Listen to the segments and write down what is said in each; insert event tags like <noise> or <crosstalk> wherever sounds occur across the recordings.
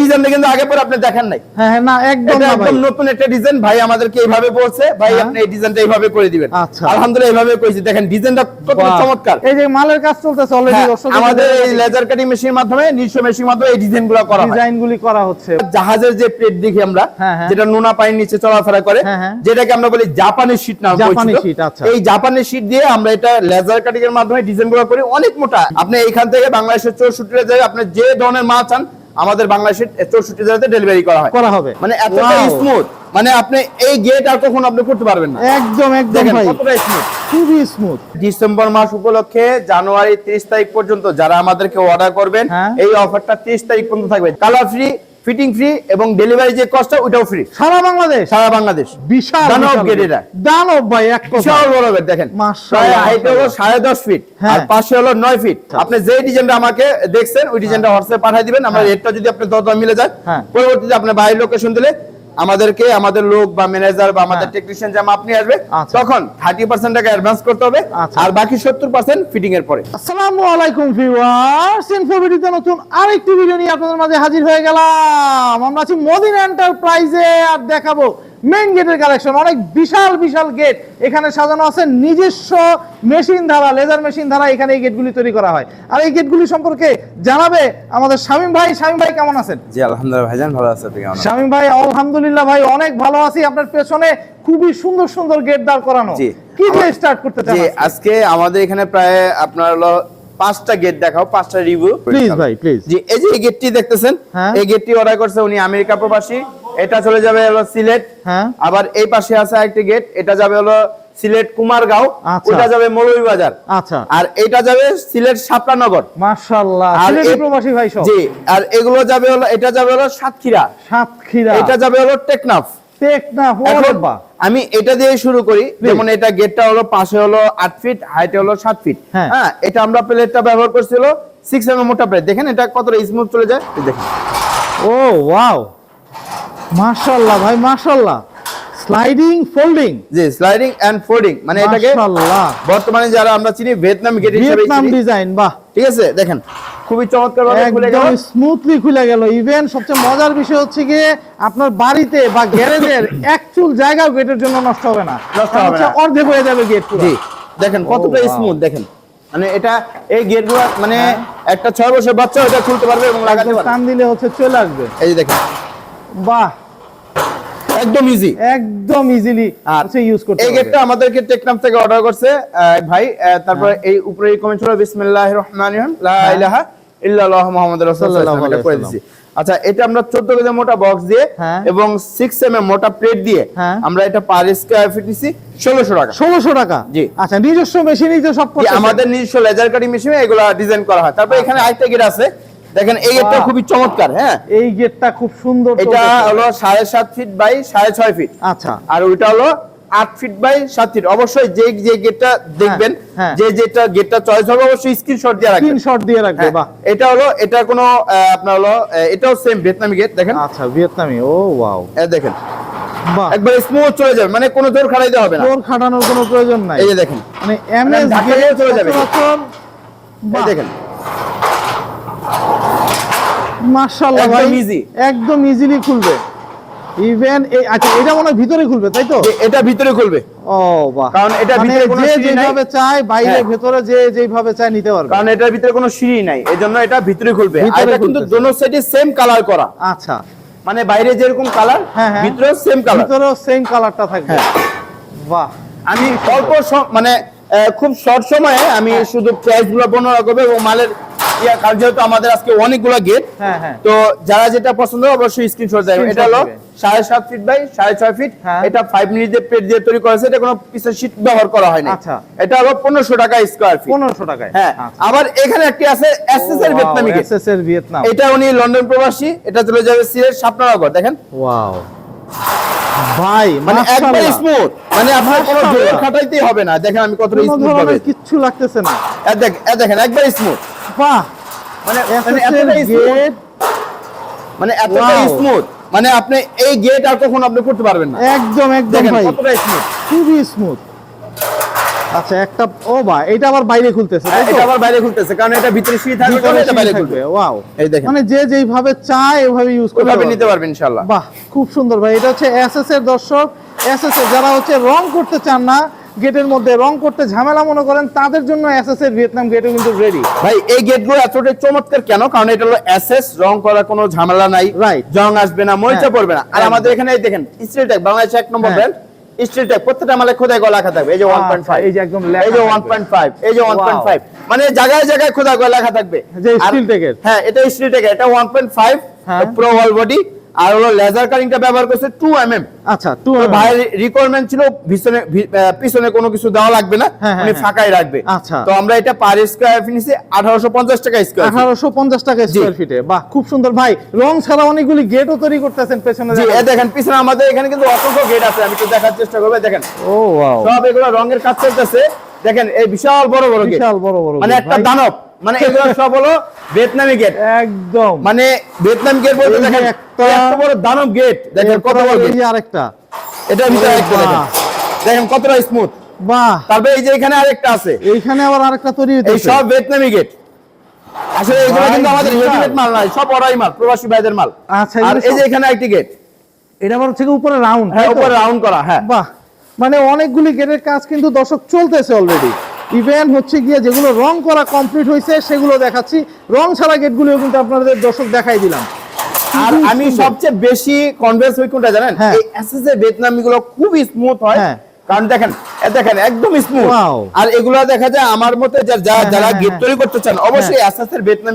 ডিজাইনটা কিন্তু আগে পরে আপনি দেখেন নাই। হ্যাঁ না একদম এটা না ভাই। একদম নতুন একটা ডিজাইন ভাই আমাদেরকে এইভাবে বলছে ভাই। আপনি এই ডিজাইনটা এইভাবে করে দিবেন। আলহামদুলিল্লাহ এইভাবে করেছি। দেখেন ডিজাইনটা কত চমৎকার। এই যে মালের কাজ চলতেছে অলরেডি আমাদের এই লেজার কাটিং মেশিনের মাধ্যমে নিজস্ব মেশিনের মাধ্যমে এই ডিজাইনগুলো করা হয়। ডিজাইন করা হচ্ছে। জাহাজের যে প্লেট দেখি আমরা হ্যাঁ, হ্যাঁ। যেটা নোনা পানির নিচে চলাফেরা করে হ্যাঁ। যেটাকে আমরা বলি জাপানি শীট নাম জাপানি আচ্ছা। এই জাপানি শীট দিয়ে আমরা এটা লেজার কাটিং এর মাধ্যমে ডিজাইনগুলো করি। অনেক মোটা। আপনি এইখান থেকে বাংলাদেশের চৌষট্টি জায়গায় আপনি যে ধরনের মাল চান আমাদের বাংলাদেশের চৌষট্টি জায়গাতে ডেলিভারি করা হয়। করা হবে। মানে এতটা স্মুথ মানে আপনি এই গেট আর কখন আপনি করতে পারবেন না। একদম একদম ভাই। খুবই স্মুথ ডিসেম্বর মাস উপলক্ষে জানুয়ারি 30 তারিখ পর্যন্ত যারা আমাদেরকে অর্ডার করবেন হ্যাঁ। এই অফারটা 30 তারিখ পর্যন্ত থাকবে। কালার ফ্রি ফিটিং ফ্রি এবং ডেলিভারি যে কস্টটা ওটাও ফ্রি সারা বাংলাদেশ? সারা বাংলাদেশ। বিশাল দানব গেট। এটা। দানব ভাই এক বিশাল বড় গেট দেখেন। মাশাআল্লাহ, হাইট হলো সাড়ে দশ ফিট হ্যাঁ। আর পাশে হলো নয় ফিট আপনি যে ডিজাইনটা আমাকে দেখছেন ওই ডিজাইনটা হোয়াটসঅ্যাপে পাঠিয়ে দিবেন আমরা রেটটা যদি আপনি দরদাম মিলে যায় হ্যাঁ। পরবর্তীতে আপনার বাইরের লোকেশন দিলে আমাদেরকে আমাদের লোক বা ম্যানেজার বা আমাদের। টেকনিশিয়ান যা আপনি নিয়ে আসবে আচ্ছা। তখন থার্টি পার্সেন্ট টাকা অ্যাডভান্স করতে হবে আচ্ছা। আর বাকি সত্তর পার্সেন্ট ফিটিং এর পরে আসসালামু আলাইকুম ভিউয়ার্স ইনফোভিডিতে নতুন আরেকটি ভিডিও নিয়ে আপনাদের মাঝে হাজির হয়ে গেলাম আমরা আছি মদিন এন্টারপ্রাইজে আর দেখাবো মেইন গেটের কালেকশন অনেক বিশাল বিশাল গেট এখানে সাজানো আছে। নিজস্ব মেশিন দ্বারা লেজার মেশিন দ্বারা এখানে এই গেটগুলি তৈরি করা হয়। আর এই গেটগুলি সম্পর্কে জানাবে আমাদের শামীম ভাই। শামীম ভাই কেমন আছেন? জি আলহামদুলিল্লাহ ভাইজান ভালো আছে কেমন শামীম ভাই আলহামদুলিল্লাহ ভাই অনেক ভালো আছি। আপনার পেছনে খুবই সুন্দর সুন্দর গেট দাঁড় করানো। জি। কি দিয়ে স্টার্ট করতে চান জি আজকে? আমাদের এখানে প্রায় আপনার হলো পাঁচটা গেট দেখাও পাঁচটা রিভিউ প্লিজ ভাই প্লিজ জি এই যে এই গেটটি দেখতেছেন হ্যাঁ। এই গেটটি অর্ডার করছে উনি আমেরিকা প্রবাসী। এটা চলে যাবে হলো সিলেট। হ্যাঁ। আবার এই পাশে আছে আরেকটি গেট এটা যাবে হলো সিলেট কুমারগাঁও আচ্ছা। ওটা যাবে মৌলভীবাজার আচ্ছা। আর এটা যাবে সিলেট শাপলানগর মাশাআল্লাহ আর সিলেটি প্রবাসী ভাই সব। জি আর এগুলো যাবে হলো এটা যাবে হলো সাতক্ষীরা। সাতক্ষীরা। এটা যাবে হলো টেকনাফ। আমি এটা দিয়ে শুরু করি যেমন এটা গেটটা হলো পাশে হলো আট ফিট হাইটে হলো সাত ফিট। হ্যাঁ। হ্যাঁ এটা আমরা প্লেটটা ব্যবহার করছি হলো সিক্স এম মোটা প্লেট দেখেন এটা কতটা স্মুথ চলে যায় দেখেন। ও ওয়াও মাশাআল্লাহ ভাই মাশাআল্লাহ। স্লাইডিং ফোল্ডিং জি স্লাইডিং এন্ড ফোল্ডিং মানে এটাকে মাশাআল্লাহ। বর্তমানে যারা আমরা চিনি ভিয়েতনাম গেট হিসেবে ভিয়েতনাম ডিজাইন বাহ। ঠিক আছে দেখেন খুবই চমৎকার ভাবে খুলে গেল। একদম স্মুথলি খুলে গেল। ইভেন সবচেয়ে মজার বিষয় হচ্ছে গিয়ে আপনার বাড়িতে বা গ্যারেজের এক চুল জায়গাও গেটের জন্য নষ্ট হবে না। নষ্ট হবে না। অর্ধেক হয়ে যাবে গেট পুরো। জি দেখেন কতটা স্মুথ দেখেন। মানে এটা এই গেটগুলো মানে একটা ছয় বছর বাচ্চা এটা খুলতে পারবে এবং লাগাতে পারবে। টান দিলে হচ্ছে চলে আসবে। এই যে দেখেন বাহ। একদম ইজি একদম ইজিলি আর হচ্ছে ইউজ করতে এই গেটটা আমাদেরকে টেকনাফ থেকে অর্ডার করছে ভাই তারপরে এই উপরে কমেন্ট ছিল বিসমিল্লাহির রহমানির রহিম লা হ্যাঁ। ইলাহা ইল্লাল্লাহ মুহাম্মাদুর রাসূলুল্লাহ এটা করে দিছি আচ্ছা এটা আমরা 14 কেজি মোটা বক্স দিয়ে হ্যাঁ। এবং 6 এমএম মোটা প্লেট দিয়ে হ্যাঁ। আমরা এটা পার স্কয়ার ফিট নিছি 1600 টাকা। ষোলোশো টাকা? জি। আচ্ছা নিজস্ব মেশিনই তো সব। আমাদের নিজস্ব লেজার কাটিং মেশিনে এগুলা ডিজাইন করা হয়। তারপর এখানে আরেকটা গেট আছে। দেখেন এই গেটটা খুবই চমৎকার হ্যাঁ? এই গেটটা খুব সুন্দর এটা। হলো সাড়ে সাত ফিট বাই সাড়ে ছয় ফিট। আচ্ছা। আর ওইটা হলো আট ফিট বাই সাত ফিট। অবশ্যই যে যে গেটটা দেখবেন হ্যাঁ। যে যেটা গেটটা চয়েস হবে অবশ্যই স্ক্রিনশট দিয়ে রাখবেন। স্ক্রিনশট দিয়ে রাখবে হ্যাঁ, বাহ। এটা হলো এটা কোনো আপনার হলো এটাও সেম ভিয়েতনামি গেট দেখেন। আচ্ছা ভিয়েতনামি ও ওয়াও এ দেখেন। বাহ। একবার স্মুথ চলে যাবে মানে কোনো জোর খাটাইতে হবে না। জোর খাটানোর কোনো প্রয়োজন নাই। এই যে দেখেন। মানে এমএস ধাক্কা দিলেও চলে যাবে। দেখেন। মাশাআল্লাহ ভাই। easy। একদম ইজিলি খুলবে। ইভেন এই আচ্ছা এটা মনে ভিতরে খুলবে তাই তো? এটা ভিতরে খুলবে। ও বাহ। কারণ এটা মানে ভিতরে কোনো সিঁড়ি। যেভাবে চায় বাইরে হ্যাঁ। ভেতরে যে যেভাবে চায় নিতে পারবে। কারণ এটার ভিতরে কোনো সিঁড়ি নাই এজন্য এটা ভিতরে খুলবে। আর এটা কিন্তু দোনো সাইডে সেম কালার করা। আচ্ছা। মানে বাইরে যেরকম কালার হ্যাঁ, হ্যাঁ। ভিতরেও সেম কালার ভিতরেও সেম কালারটা থাকবে। বাহ। আমি অল্প মানে খুব শর্ট সময়ে আমি। শুধু প্রাইসগুলো বর্ণনা করব এবং মালের কারণ যেহেতু আমাদের আজকে অনেকগুলো গেট হ্যাঁ হ্যাঁ। তো যারা যেটা পছন্দ অবশ্যই স্ক্রিনশট এটা হলো সাড়ে সাত ফিট বাই সাড়ে ছয় ফিট হ্যাঁ। এটা ফাইভ মিনিট দিয়ে প্লেট দিয়ে তৈরি করেছে এটা কোনো পিসের শীট ব্যবহার করা হয়নি। আচ্ছা। এটা হলো পনেরোশো টাকা স্কোয়ার ফিট পনেরোশো টাকায়। হ্যাঁ। আচ্ছা। আবার এখানে একটি আছে এসএস এর ভিয়েতনামি এসএস এর ভিয়েতনাম এটা উনি লন্ডন প্রবাসী। এটা চলে যাবে সিলেট শাপনানগর দেখেন। ওয়াও ভাই মানে একবার স্মুথ মানে আপনার কোনো জোর খাটাইতেই হবে না। দেখেন আমি কোনো স্মুথ ভাবে কিচ্ছু লাগতেছে না। দেখ- দেখেন একবার স্মুথ বাহ মানে মানে এতটাই স্মুথ মানে. স্মুথ মানে আপনি এই গেট আর কখনো আপনি করতে পারবেন না। একদম একদম ভাই। কতটা স্মুথ খুবই স্মুথ আচ্ছা একটা ও বা এটা আবার বাইরে খুলতেছে? হ্যাঁ, এটা আবার বাইরে খুলতেছে কারণ এটা ভিতরে থাকবে কারণে এটা বাইরে খুলবে। ওয়াও এই দেখেন। মানে যে যেইভাবে চায় ওইভাবে ইউজ করতে পারবে। নিতে পারবেন ইনশাআল্লাহ। বাহ খুব সুন্দর ভাই। এটা হচ্ছে এসএস এর দর্শক। এসএস এর যারা হচ্ছে রং করতে চান না গেটের মধ্যে রং করতে ঝামেলা মনে করেন তাদের জন্য এসএস এর ভিয়েতনাম গেটও কিন্তু রেডি ভাই এই গেটগুলো এতটাই চমৎকার কেন? কারণ এটা হলো এসএস রং করার কোনো ঝামেলা নাই। Right. জং আসবে না মরিচা হ্যাঁ। পড়বে না। আর আমাদের এখানে এই দেখেন স্টিল ট্যাগ বাংলাদেশ এক নম্বর। ব্র্যান্ড স্টিল ট্যাগ প্রত্যেকটা মালে খোদাই গলা লেখা থাকবে। এই যে আচ্ছা, 1.5 এই যে একদম এই যে থাকবে। 1.5 এই যে 1.5 মানে জায়গায় জায়গায় খোদাই গলা লেখা থাকবে। যে steel tag হ্যাঁ এটা স্টিল ট্যাগ এটা 1.5 হ্যাঁ। প্রো ওয়াল বডি আর হলো লেজার কাটিংটা ব্যবহার করছে 2 এমএম আচ্ছা টু ভাইয়ের রিকোয়ারমেন্ট ছিল পিছনে পিছনে কোনো কিছু দেওয়া লাগবে না উনি হ্যাঁ। ফাঁকাই রাখবে। আচ্ছা। তো আমরা এটা পার স্কয়ার ফিনিশে 1850 টাকা স্কয়ার আঠারোশো পঞ্চাশ টাকা স্কোয়ার ফিটে বাহ খুব সুন্দর। ভাই রং ছাড়া অনেকগুলি গেটও তৈরি করতেছেন পেছনে জি এ দেখেন পিছনে আমাদের এখানে কিন্তু অসংখ্য গেট আছে আমি একটু দেখার চেষ্টা করব দেখেন। ও ওয়াও সব এগুলো রঙের কাজ চলতেছে। দেখেন এই বিশাল বড় বড় বিশাল বড় বড় মানে একটা দানব। মানে এগুলো সব হলো ভিয়েতনামি গেট একদম। মানে ভিয়েতনাম গেট বলতে দেখেন একটা- বড় দানব গেট দেখেন কত বড় গেট আরেকটা। এটা ভিতরে একটা দেখেন। দেখেন কতটা স্মুথ বাহ। এই যে এখানে আরেকটা আছে। এইখানে আবার আরেকটা তৈরি এই সব ভিয়েতনামি গেট আসলে এগুলো কিন্তু আমাদের রেডিমেড মাল নয় সব মাল প্রবাসী ভাইদের মাল। আচ্ছা, আর এই যে এখানে একটি গেট এটা আবার হচ্ছে উপরে রাউন্ড হ্যাঁ উপরে রাউন্ড করা হ্যাঁ। বাহ। মানে অনেকগুলি গেটের কাজ কিন্তু দর্শক চলতেছে অলরেডি ইভেন হচ্ছে গিয়ে যেগুলো রং করা কমপ্লিট হয়েছে সেগুলো দেখাচ্ছি। রং ছাড়া গেটগুলিও কিন্তু আপনাদের দর্শক দেখাই দিলাম। আর আমি সবচেয়ে বেশি কনভেন্স হই কোনটা জানেন? হ্যাঁ। এই এসএস এর ভিয়েতনামি গুলো খুব স্মুথ হয়। হ্যাঁ। কারণ দেখেন দেখেন একদম স্মুথ আর এগুলো দেখা যায় আমার মতে যা- যা- হ্যাঁ, যারা হ্যাঁ, হ্যাঁ। তৈরি করতে চান অবশ্যই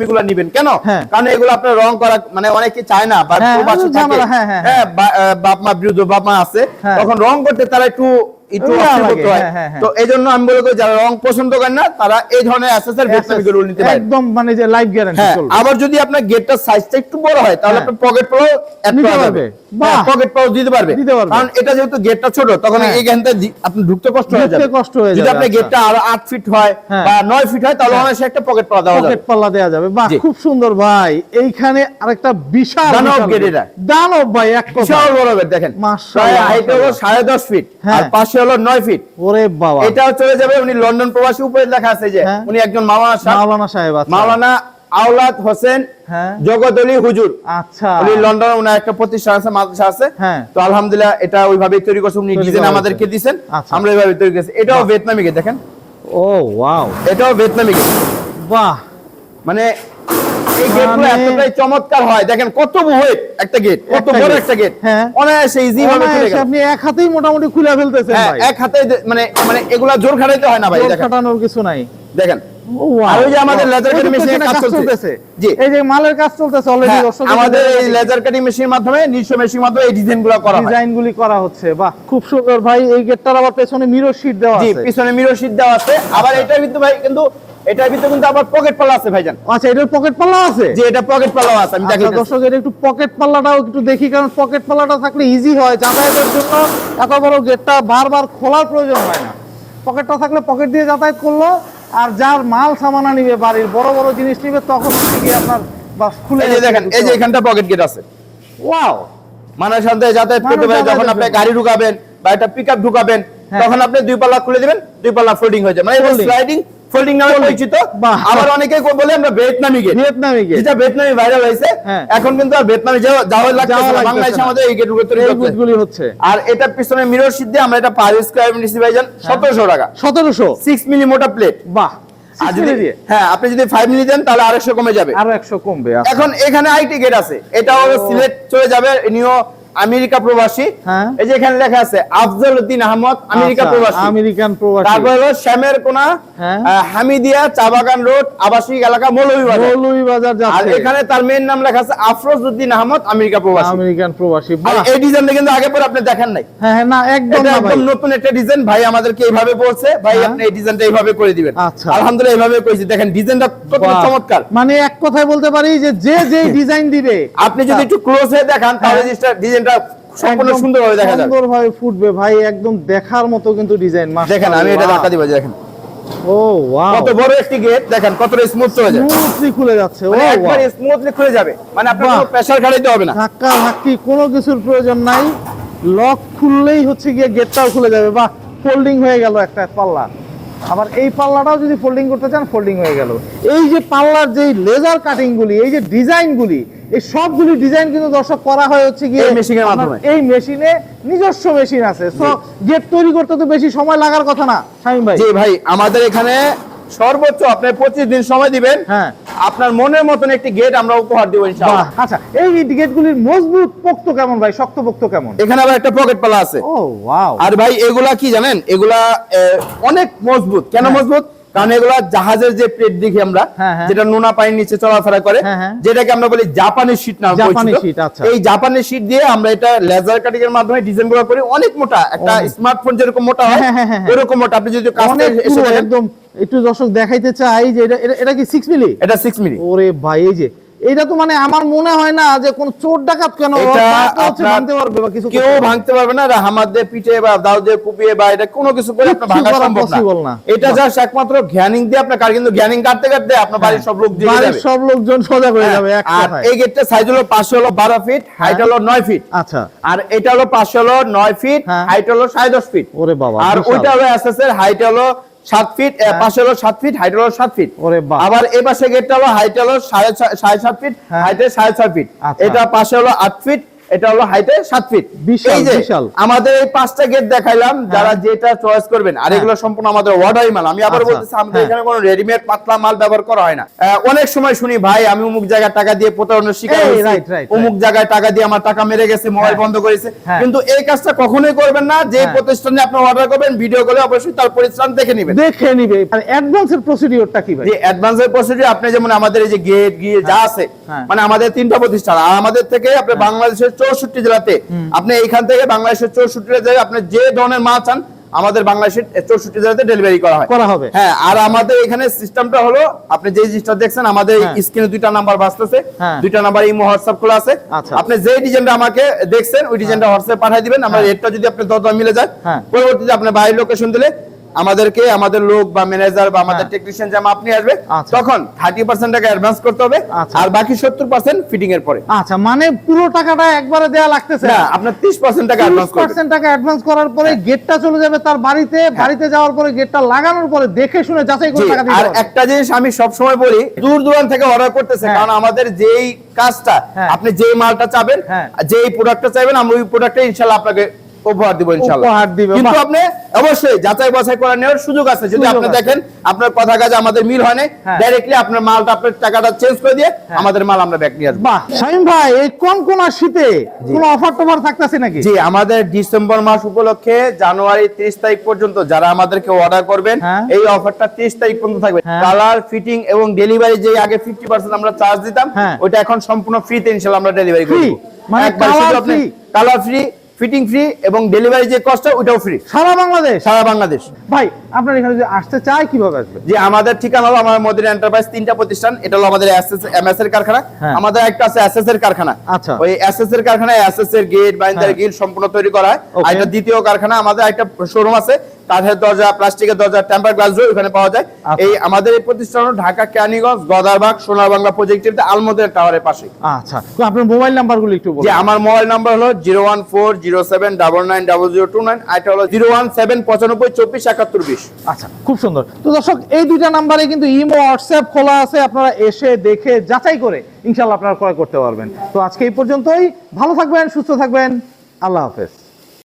গুলো নেবেন কেন। কারণ এগুলো আপনার রং করা মানে অনেকে চায় না বা প্রবাসী থাকে হ্যাঁ, বা- আহ, বাপ মা বাপ মা আছে। তখন রং করতে তারা একটু। তো এই আমি বলব যারা রং পছন্দ করেন না তারা এই ধরনের নিতে পারেন একদম মানে যে লাইফ গ্যারান্টি আবার যদি আপনার গেটটার সাইজটা একটু বড় হয় তাহলে পকেট নিতে পারবে। দিতে পারবে। কারণ এটা যেহেতু গেটটা ছোট তখন। এইখানটা আপনি ঢুকতে কষ্ট হয়ে যাবে কষ্ট হয়ে যদি আপনার। গেটটা আরও 8 ফিট হয় হ্যাঁ। বা 9 ফিট হয় তাহলে হ্যাঁ। অনায়াসে একটা পকেট পাওয়া দেওয়া যাবে পকেট পাল্লা দেওয়া যাবে বাহ খুব সুন্দর ভাই এইখানে আরেকটা বিশাল দানব গেট। এটা। দানব ভাই এক কথা বিশাল বড় গেট দেখেন মাশাআল্লাহ, হাইট হলো মাশাআল্লাহ। 10.5 ফিট হ্যাঁ। আর পাশে হলো 9 ফিট ওরে বাবা এটাও চলে যাবে উনি লন্ডন প্রবাসী উপরে লেখা আছে যে হ্যাঁ। উনি একজন মাওলানা সাহেব মাওলানা সাহেব আচ্ছা মাওলানা আওলাদ হোসেন হ্যাঁ। জগদলি হুজুর। আচ্ছা। উনি লন্ডনে উনার একটা প্রতিষ্ঠান আছে মাদ্রাসা আছে। হ্যাঁ। তো আলহামদুলিল্লাহ এটা ওইভাবে তৈরি করছে উনি ডিজাইন আমাদেরকে। দিয়েছেন আচ্ছা। আমরা এইভাবে তৈরি করেছি। এটাও ভিয়েতনামি গেট দেখেন। ও ওয়াও। এটাও ভিয়েতনামি গেট বাহ। মানে এই গেটগুলো মানে- এতটাই চমৎকার হয়। দেখেন কত ওয়েট একটা গেট কত বড় একটা গেট। হ্যাঁ। অনায়াসে ইজি ভাবে খুলে গেল। আপনি এক হাতেই মোটামুটি খুলে ফেলতেছেন ভাই। এক হাতে মানে মানে এগুলা জোর খাটাইতে হয় না ভাই দেখেন। খাটানোর কিছু নাই। দেখেন আর যে আমাদের wow। leather ওই যে cutting machine এর পেছনে কাজ কাজ চলতেছে। জি। এই যে মালের কাজ চলতেছে অলরেডি হ্যাঁ, আমাদের এই লেজার কাটিং মেশিনের মাধ্যমে নিজস্ব মেশিনের মাধ্যমে এই ডিজাইন করা হয়। ডিজাইন করা হচ্ছে বাহ খুব সুন্দর ভাই। এই গেটটার আবার পেছনে মিরর শীট দেওয়া জি পিছনে মিরর শীট দেওয়া আছে। আবার এটার ভিতরে ভাই কিন্তু এটার ভিতরে কিন্তু আবার পকেট পাল্লা আছে ভাইজান। আচ্ছা এটার পকেট পাল্লা আছে? এটা পকেট আছে আমি আচ্ছা দর্শক এটা একটু পকেট পাল্লাটাও একটু দেখি কারণ পকেট পাল্লাটা থাকলে ইজি হয়। যাতায়াতের জন্য এত বড় গেটটা বারবার খোলার প্রয়োজন হয় না। পকেটটা থাকলে পকেট দিয়ে যাতায়াত করল আর যার মাল সামানা নিবে বাড়ির বড় বড় জিনিস নিবে তখন হচ্ছে আপনার বাস খুলে এই দেখেন এই যে এখানটা পকেট গেট আছে। ওয়াও মানে শান্তি যাতায়াত করতে পারে যখন আপনি গাড়ি ঢুকাবেন বা একটা পিকআপ ঢুকাবেন হ্যাঁ। তখন আপনি দুই পাল্লা খুলে দিবেন দুই পাল্লা ফোল্ডিং হয়ে যাবে। মানে স্লাইডিং ফোল্ডিং নামে পরিচিত। আবার অনেকে বলে আমরা ভিয়েতনামি গেট ভিয়েতনামি গেট যেটা ভিয়েতনামি ভাইরাল হয়েছে হ্যাঁ। এখন কিন্তু আর ভিয়েতনামি যাওয়া লাগছে বাংলাদেশে আমাদের এই তৈরি গুটগুলি হচ্ছে। আর এটা পিছনে মিরর সিদ্ধে আমরা এটা পার স্কয়ার নিছি ভাইজান। সতেরোশো টাকা। সতেরোশো? সিক্স মিলি মোটা প্লেট বাহ আর যদি হ্যাঁ আপনি যদি ফাইভ মিলি দেন তাহলে কমে যাবে। আরও কমবে আচ্ছা। এখন এখানে আইটি গেট আছে। এটা হলো সিলেট চলে যাবে নিও আমেরিকা প্রবাসী। হ্যাঁ। এই যে এখানে লেখা আছে আফজল উদ্দিন আহমদ আমেরিকা আচ্ছা, প্রবাসী। আমেরিকান প্রবাসী। তারপর হলো শ্যামের কোনা হ্যাঁ। হামিদিয়া চা বাগান রোড আবাসিক এলাকা মৌলভীবাজার। মৌলভীবাজার আর এখানে তার মেন নাম লেখা আছে আফরোজ উদ্দিন আহমদ আমেরিকা প্রবাসী। আমেরিকান প্রবাসী এই ডিজাইনটা কিন্তু আগে পরে আপনি দেখেন নাই। হ্যাঁ হ্যাঁ না একদম না একদম নতুন একটা ডিজাইন ভাই আমাদেরকে এইভাবে বলছে ভাই হ্যাঁ। আপনি এই ডিজাইনটা এইভাবে করে দিবেন। আচ্ছা। আলহামদুলিল্লাহ এইভাবে করেছি। দেখেন ডিজাইনটা কত চমৎকার। মানে এক কথায় বলতে পারি যে যে যে <laughs> ডিজাইন দিবে। আপনি যদি একটু ক্লোজ হয়ে দেখান তাহলে হ্যাঁ। ডিজাইনটা সম্পূর্ণ সুন্দরভাবে দেখা যাবে। সুন্দরভাবে ফুটবে ভাই একদম দেখার মতো কিন্তু ডিজাইন দেখেন আমি এটা ধাক্কা দিব দেখেন। ও ওয়াও। কত বড় একটি গেট দেখেন কতটা স্মুথ চলে যায়। স্মুথলি খুলে যাচ্ছে ও মানে। একবার স্মুথলি খুলে যাবে। মানে আপনার। কোনো প্রেসার খাটাইতে হবে না। ধাক্কা ধাক্কি কোনো কিছুর প্রয়োজন নাই। লক খুললেই হচ্ছে গিয়ে গেটটাও খুলে যাবে। বাহ ফোল্ডিং হয়ে গেল একটা পাল্লা। আবার এই পাল্লাটাও যদি ফোল্ডিং করতে চান ফোল্ডিং হয়ে গেল। এই যে পাল্লার যে লেজার কাটিং গুলি এই যে ডিজাইন গুলি এই সবগুলি ডিজাইন কিন্তু দর্শক করা হয় হচ্ছে গিয়ে এই মাধ্যমে। মেশিনে নিজস্ব মেশিন আছে। সো গেট তৈরি করতে তো বেশি সময় লাগার কথা না শামিম ভাই। জি ভাই আমাদের এখানে সর্বোচ্চ আপনি পঁচিশ দিন সময় দিবেন। হ্যাঁ। আপনার মনের মতন একটি গেট আমরা উপহার দিব এই গেট আচ্ছা এই গেটগুলির মজবুত পোক্ত কেমন ভাই? শক্ত পোক্ত কেমন? এখানে আবার একটা পকেট পালা আছে। ও ওয়াও আর ভাই এগুলা কি জানেন? এগুলা অনেক মজবুত। কেন হ্যাঁ। মজবুত? কারণ এগুলো জাহাজের যে প্লেট দেখি আমরা হ্যাঁ, হ্যাঁ। যেটা নোনা পানির নিচে চলাফেরা করে হ্যাঁ। যেটাকে আমরা বলি জাপানি শীট নাম আচ্ছা। এই জাপানি শীট দিয়ে আমরা এটা লেজার কাটিং এর মাধ্যমে ডিজাইনগুলো করি অনেক মোটা একটা স্মার্টফোন যেরকম মোটা হয়। এরকম মোটা আপনি যদি কাছে একদম একটু দর্শক দেখাইতে চাই যে এটা এটা- এটা কি সিক্স মিলি এটা সিক্স মিলি ওরে ভাই এই যে এটা তো মানে আমার মনে হয় না যে কোন চোর ডাকাত কেন ভাঙতে পারবে বা কিছু কেউ ভাঙতে পারবে না হামার দিয়ে পিঠে বা দাও দিয়ে কুপিয়ে বা এটা কোনো কিছু করে আপনার ভাঙা সম্ভব না। এটা জাস্ট একমাত্র জ্ঞানিং দিয়ে আপনার কার কিন্তু জ্ঞানিং কাটতে কাটতে আপনার বাড়ির সব লোক দিয়ে যাবে। সব লোকজন সোজা হয়ে যাবে এক হ্যাঁ, আর এই গেটটা সাইজ হলো পাঁচশো হলো বারো ফিট হাইট হলো নয় ফিট আচ্ছা। আর এটা হলো পাঁচশো হলো নয় ফিট হ্যাঁ। হাইট হলো সাড়ে দশ ফিট ওরে বাবা আর ওইটা হলো এসএস এর হাইট হলো সাত ফিট হ্যাঁ। পাশে হলো সাত ফিট হাইট হলো সাত ফিট আবার এই পাশে গেটটা হলো হাইট হলো সাড়ে সাড়ে সাত ফিট হ্যাঁ। হাইটে সাড়ে ছয় ফিট আচ্ছা। এটা পাশে হলো আট ফিট এটা হলো হাইটে সাত ফিট বিশাল। আমাদের এই পাঁচটা গেট দেখাইলাম যারা যেটা চয়েস করবেন। আর হ্যাঁ। এগুলো সম্পূর্ণ আমাদের অর্ডারি মাল। আমি আবার আচ্ছা, বলতেছি আমাদের হ্যাঁ। এখানে কোনো রেডিমেড পাতলা মাল ব্যবহার করা হয় না। অনেক সময় শুনি ভাই আমি অমুক জায়গায় টাকা দিয়ে প্রতারণার শিকার হয়েছি। অমুক জায়গায় টাকা দিয়ে আমার টাকা মেরে গেছে মোবাইল হ্যাঁ। বন্ধ করেছে। হ্যাঁ। কিন্তু এই কাজটা কখনোই করবেন না। যে হ্যাঁ। প্রতিষ্ঠানে আপনি অর্ডার করবেন ভিডিও করে অবশ্যই তার পরিশ্রম দেখে নেবেন। দেখে নিবে। আর অ্যাডভান্সের প্রসিডিওরটা কি ভাই? যে অ্যাডভান্সের প্রসিডিউর আপনি যেমন আমাদের এই যে গেট গিয়ে যা আছে হ্যাঁ। মানে আমাদের তিনটা প্রতিষ্ঠান। আর আমাদের থেকে আপনি বাংলাদেশের চৌষট্টি জেলাতে আপনি এইখান থেকে বাংলাদেশের চৌষট্টি জেলায় আপনি যে ধরনের মাল চান আমাদের বাংলাদেশের চৌষট্টি জেলাতে ডেলিভারি করা হয় করা হবে হ্যাঁ আর আমাদের এখানে সিস্টেমটা হলো আপনি যে জিনিসটা দেখছেন আমাদের হ্যাঁ। স্ক্রিনে দুইটা নাম্বার বাজতেছে হ্যাঁ। দুইটা নাম্বার ইমো হোয়াটসঅ্যাপ খোলা আছে আচ্ছা। আপনি যে ডিজাইনটা আমাকে দেখছেন ওই ডিজাইনটা হোয়াটসঅ্যাপ পাঠিয়ে দিবেন আমরা হ্যাঁ। রেটটা যদি আপনি দরদাম মিলে যায় হ্যাঁ। পরবর্তীতে আপনার বাইরের লোকেশন দিলে আমাদেরকে আমাদের লোক বা ম্যানেজার বা আমাদের হ্যাঁ। টেকনিশিয়ান যেমন আপনি আসবে আচ্ছা। তখন থার্টি পার্সেন্ট টাকা অ্যাডভান্স করতে হবে আচ্ছা। আর বাকি সত্তর পার্সেন্ট ফিটিং এর পরে আচ্ছা মানে পুরো টাকাটা একবারে দেয়া লাগতেছে না আপনার ত্রিশ পার্সেন্ট টাকা অ্যাডভান্স পার্সেন্ট টাকা অ্যাডভান্স করার পরে গেটটা চলে যাবে তার বাড়িতে বাড়িতে যাওয়ার পরে গেটটা লাগানোর পরে দেখে শুনে যাচাই করে টাকা আর একটা জিনিস আমি সব সময় বলি দূর দূরান্ত থেকে অর্ডার করতেছে হ্যাঁ। কারণ আমাদের যেই কাজটা হ্যাঁ। আপনি যেই মালটা চাবেন হ্যাঁ। যেই প্রোডাক্টটা চাইবেন আমরা ওই প্রোডাক্টটা ইনশাআল্লাহ আপনাকে উপহার দিব ইনশাআল্লাহ। উপহার দিবে, কিন্তু আপনি অবশ্যই যাচাই বাছাই করে নেওয়ার সুযোগ আছে। যদি আপনি দেখেন আপনার কথা কাজে আমাদের মিল হয় না হ্যাঁ। ডাইরেক্টলি আপনার মালটা আপনার টাকাটা চেঞ্জ করে দিয়ে আমাদের মাল আমরা ব্যাক নিয়ে আসব। বাহ। শামিম ভাই এই কোন কোন শীতে কোনো অফার টফার থাকতেছে নাকি? জি আমাদের ডিসেম্বর মাস উপলক্ষে জানুয়ারি 30 তারিখ পর্যন্ত যারা আমাদেরকে অর্ডার করবেন হ্যাঁ। এই অফারটা 30 তারিখ পর্যন্ত থাকবে। হ্যাঁ। কালার ফিটিং এবং ডেলিভারি যে আগে 50% আমরা চার্জ দিতাম হ্যাঁ। ওটা এখন সম্পূর্ণ ফ্রিতে ইনশাআল্লাহ আমরা ডেলিভারি করব মানে color free? Colour free fitting free এবং ডেলিভারি যে কস্টটা ওটাও ফ্রি সারা বাংলাদেশ? সারা বাংলাদেশ। ভাই আপনার এখানে যদি আসতে চায় কীভাবে আসবে? যে আমাদের ঠিকানা হলো আমাদের মদিনা এন্টারপ্রাইজ তিনটা প্রতিষ্ঠান এটা হলো আমাদের এমএস এর কারখানা। হ্যাঁ। আমাদের একটা আছে এসএস এর কারখানা। আচ্ছা। ওই এসএস এর কারখানায় এসএস এর গেট বাইন্ডার। গিল সম্পূর্ণ তৈরি করা হয়। আর এটা দ্বিতীয় কারখানা আমাদের একটা শোরুম আছে কাঠের দরজা প্লাস্টিকের দরজা টেম্পার গ্লাস ওখানে পাওয়া যায়। আচ্ছা। এই আমাদের এই প্রতিষ্ঠান ঢাকা ক্যানিগঞ্জ গদারবাগ সোনার বাংলা প্রজেক্টিভিতে আলমদের টাওয়ারের পাশে। আচ্ছা। তো আপনার মোবাইল নাম্বারগুলো একটু যে বলুন আমার মোবাইল নাম্বার হলো zero one four zero seven double nine double zero two nine এটা হলো জিরো ওয়ান সেভেন পঁচানব্বই চব্বিশ একাত্তর বিশ। আচ্ছা খুব সুন্দর। তো দর্শক এই দুইটা নাম্বারে কিন্তু ইমো হোয়াটসঅ্যাপ খোলা আছে আপনারা এসে দেখে যাচাই করে ইনশাল্লাহ আপনারা ক্রয় করতে পারবেন। তো আজকে এই পর্যন্তই। ভালো থাকবেন সুস্থ থাকবেন। আল্লাহ হাফেজ।